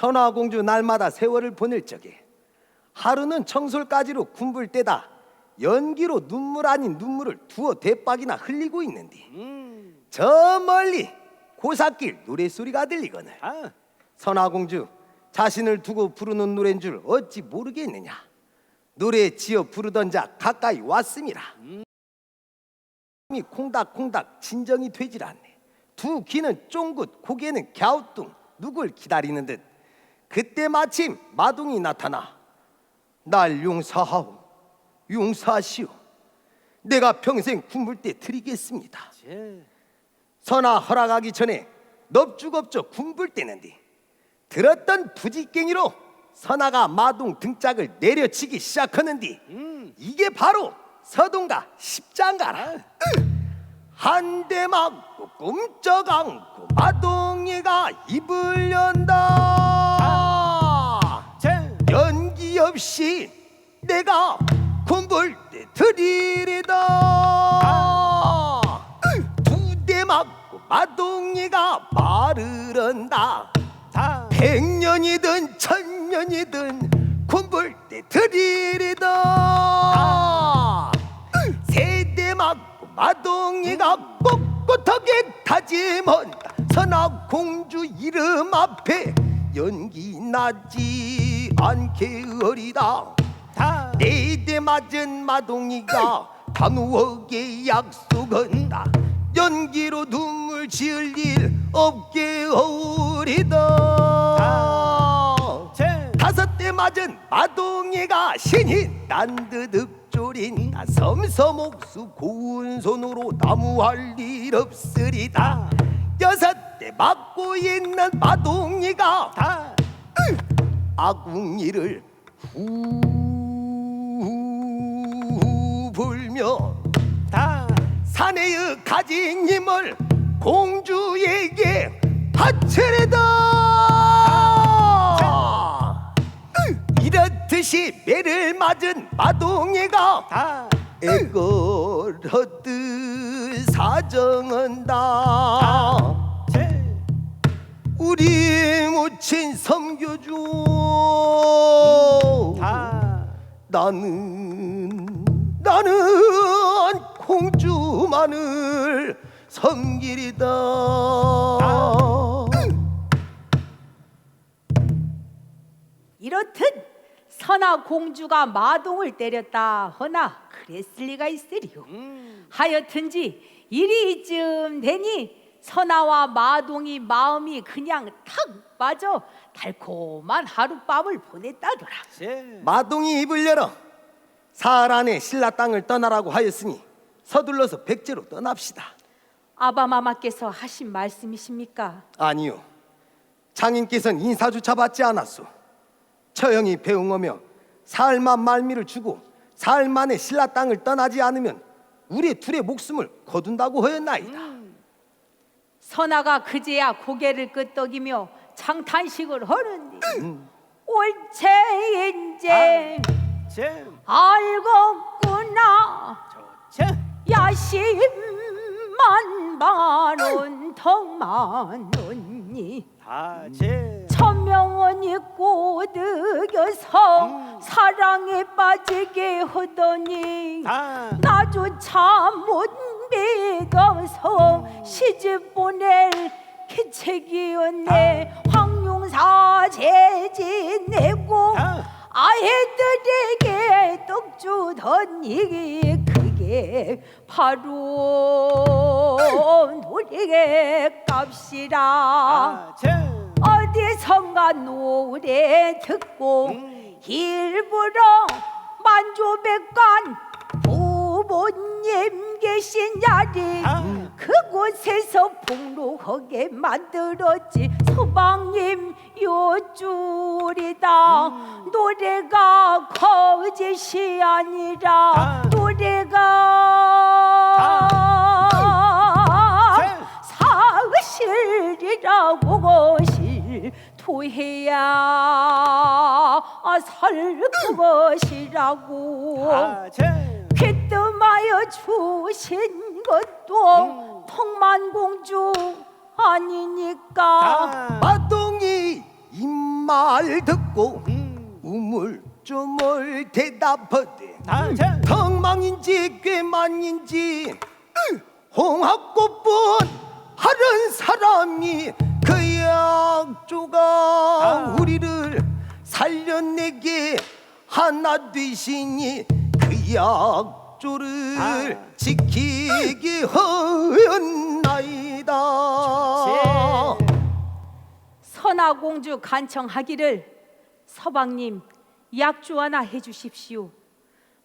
선화 공주 날마다 세월을 보낼 적에 하루는 청솔까지로 군불 때다 연기로 눈물 아닌 눈물을 두어 대박이나 흘리고 있는데 저 멀리 고사길 노랫소리가 들리거늘. 아, 선화공주 자신을 두고 부르는 노래인 줄 어찌 모르겠느냐. 노래 지어 부르던 자 가까이 왔음이라 이 콩닥콩닥 진정이 되질 않네. 두 귀는 쫑긋 고개는 갸우뚱. 누굴 기다리는 듯 그때 마침 마둥이 나타나 날 용서하오 용서하시오. 내가 평생 굶을 때 드리겠습니다. 제, 선아 허락하기 전에 넙죽업적 군불 때는데 들었던 부지깽이로 선아가 마동 등짝을 내려치기 시작하는데 이게 바로 서동가 십장가라. 한대 맞고 꿈쩍 안고 마동이가 입을 연다 없이 내가 군불 때 드리리다. 두대 맞고 마동이가 말을 한다. 다, 백년이든 천년이든 군불 때 드리리다. 세대 맞고 마동이가 꼿꼿하게 다짐한다. 선악 공주 이름 앞에 연기 나지 않게 어리다. 다, 네 대 맞은 마동이가 단호하게 약속한다. 연기로 눈물 지을 일 없게 어리다. 제, 다섯 대 맞은 마동이가 신이 난듯 읍조린다. 섬섬옥수 고운 손으로 나무할 일 없으리다. 여섯 대 맞고 있는 마동이가 다, 아궁이를 후 불며 다, 사내의 가진 힘을 공주에게 바치리다. 이렇듯이 매를 맞은 마동이가 다, 애걸었듯 사정한다. 제, 우리 모친 섬겨줘 다, 나는 나는 공주만을 섬기리다. 이렇듯 선아 공주가 마동을 때렸다 허나 그랬을 리가 있으리요. 하여튼지 일이 이쯤 되니 선아와 마동이 마음이 그냥 탁 맞아 달콤한 하룻밤을 보냈다더라. 제, 마동이 입을 열어 사흘 안에 신라 땅을 떠나라고 하였으니 서둘러서 백제로 떠납시다. 아바마마께서 하신 말씀이십니까? 아니요. 장인께서는 인사조차 받지 않았소. 처형이 배웅하며 사흘만 말미를 주고 사흘 만에 신라 땅을 떠나지 않으면 우리 둘의 목숨을 거둔다고 하였나이다 선아가 그제야 고개를 끄덕이며 장탄식을 하는데 옳체인제. 제, 알겠구나. 제, 야심만 많은 덕많으니. 다, 제, 천명원이 꼬드겨서 사랑에 빠지게 하더니 다, 나조차 못 믿어서 시집 보낼 기책이었네. 황룡사 재지 내고 다, 아이들에게 떡 주더니 그게 바로 노래 값이라. 다, 제, 어디선가 노래 듣고 음. 일부러 만조백관 부모님 계신 자리 아. 그곳에서 복록하게 만들었지 서방님 요줄이다 음. 노래가 거짓이 아니라 아. 노래가 제. 사실이라고 실토해야 살 것이라고 다, 제, 귀뜸하여 주신 것도 통만공주 아니니까 다, 마동이 입만 말 듣고 음. 우물쭈물 대답하되 다자 엉망인지 꾀만인지 홍합꽃뿐 하는 사람이 그 약조가 아. 우리를 살려내게 하나 되시니 그 약조를 아. 지키기 허였나이다 제 선화공주 간청하기를 서방님 약주 하나 해주십시오.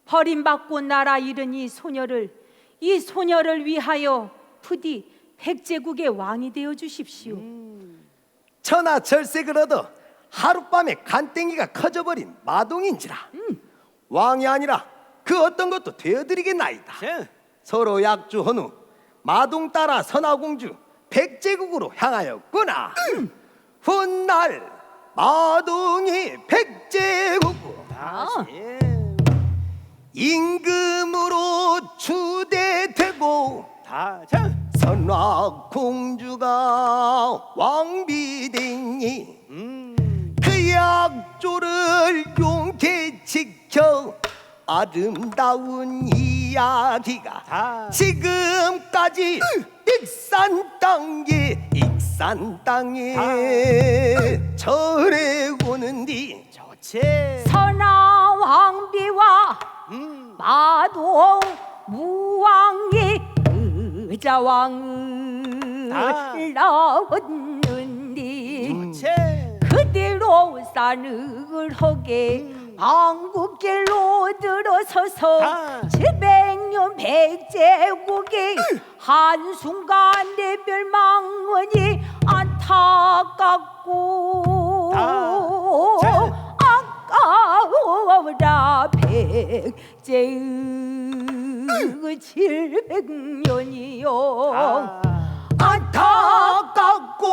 버림받고 나라 잃은 이 소녀를 이 소녀를 위하여 부디 백제국의 왕이 되어 주십시오. 천하 절색을 얻어 하룻밤에 간땡이가 커져버린 마동인지라 왕이 아니라 그 어떤 것도 되어드리겠나이다. 자. 서로 약주한 후 마동 따라 선화공주 백제국으로 향하였구나. 훗날 마동이 백제국 다시 임금으로 추대되고 다자. 선화공주가 왕비되니 음. 그 약조를 지켜 아름다운 이야기가 다 지금까지 익산 땅에 익산 땅에 전해오는디 좋지 선화 왕비와 음. 마동 무왕이 의자왕을 아. 좋지 그대로 산을 허게. 왕국길로 들어서서 칠백년 백제국이 한순간 내 별망원이 안타깝고 아까워라 백제의 칠백년이요. 안타깝고